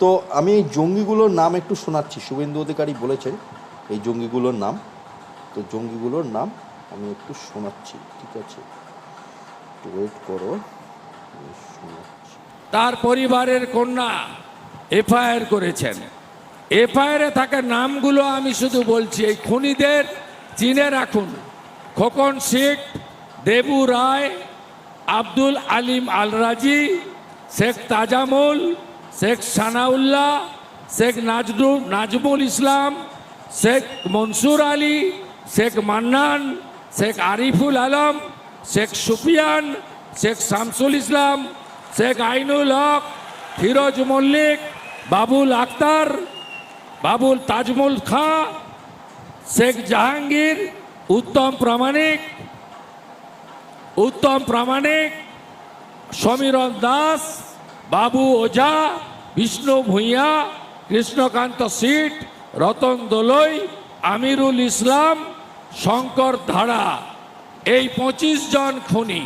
তো আমি এই জঙ্গিগুলোর নাম একটু শোনাচ্ছি। শুভেন্দু অধিকারী বলেছেন এই জঙ্গিগুলোর নাম। তো জঙ্গিগুলোর নাম আমি একটু শোনাচ্ছি, ঠিক আছে? ওয়েট করো তার পরিবারের কন্যা এফআইআর করেছেন। এফআইআরে থাকা নামগুলো আমি শুধু বলছি, এই খুনিদের চিনে রাখুন। খোকন শেখ, দেবু রায়, আব্দুল আলিম আলরাজি, শেখ তাজামুল শেখ সানাউল্লাহ, শেখ নাজরু নাজমুল ইসলাম, শেখ মনসুর আলী, শেখ মান্নান, শেখ আরিফুল আলম, শেখ সুফিয়ান, শেখ শামসুল ইসলাম, শেখ আইনুল হক, ফিরোজ মল্লিক, বাবুল আক্তার, বাবুল তাজমুল খাঁ, শেখ জাহাঙ্গীর, উত্তম প্রামাণিক উত্তম প্রামাণিক, সমীরণ দাস বাবু ওঝা, বিষ্ণু ভূঁইয়া কৃষ্ণকান্ত সিট, রতন দোলই, আমিরুল ইসলাম, শঙ্কর ধারা, এই পঁচিশ জন খুনি।